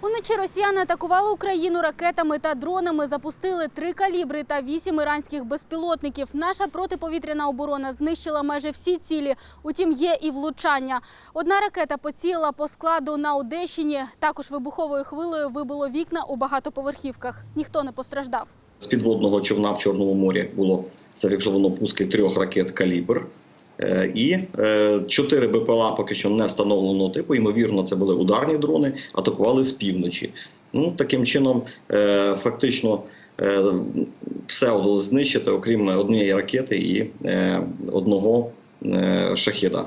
Уночі росіяни атакували Україну ракетами та дронами, запустили три калібри та вісім іранських безпілотників. Наша протиповітряна оборона знищила майже всі цілі. Утім, є і влучання. Одна ракета поцілила по складу на Одещині. Також вибуховою хвилею вибило вікна у багатоповерхівках. Ніхто не постраждав. З підводного човна в Чорному морі було зафіксовано пуски трьох ракет калібр. Е, І е, чотири БПЛА поки що не встановленого типу. Ймовірно, це були ударні дрони, атакували з півночі. Ну таким чином, е, фактично, все вдалося знищити, окрім однієї ракети і одного шахіда.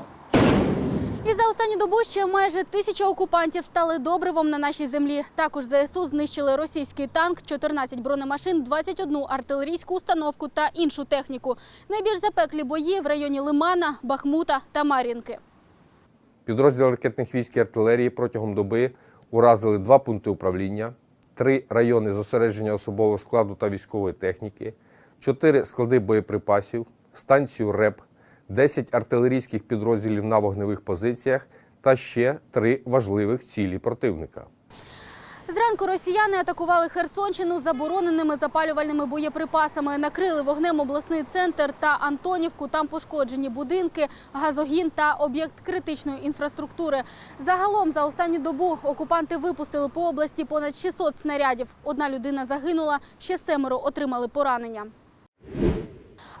І за останню добу ще майже тисяча окупантів стали добривом на нашій землі. Також ЗСУ знищили російський танк, 14 бронемашин, 21 артилерійську установку та іншу техніку. Найбільш запеклі бої в районі Лимана, Бахмута та Мар'їнки. Підрозділи ракетних військ і артилерії протягом доби уразили два пункти управління, три райони зосередження особового складу та військової техніки, чотири склади боєприпасів, станцію РЕП, 10 артилерійських підрозділів на вогневих позиціях та ще три важливих цілі противника. Зранку росіяни атакували Херсонщину забороненими запалювальними боєприпасами. Накрили вогнем обласний центр та Антонівку. Там пошкоджені будинки, газогін та об'єкт критичної інфраструктури. Загалом за останню добу окупанти випустили по області понад 600 снарядів. Одна людина загинула, ще семеро отримали поранення.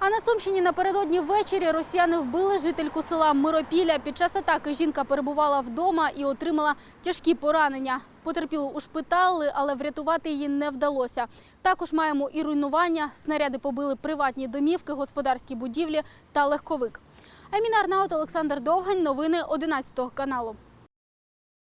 А на Сумщині напередодні ввечері росіяни вбили жительку села Миропілля. Під час атаки жінка перебувала вдома і отримала тяжкі поранення. Потерпілу ушпитали, але врятувати її не вдалося. Також маємо і руйнування. Снаряди побили приватні домівки, господарські будівлі та легковик. Аміна Арнаут, Олександр Довгань. Новини 11 каналу.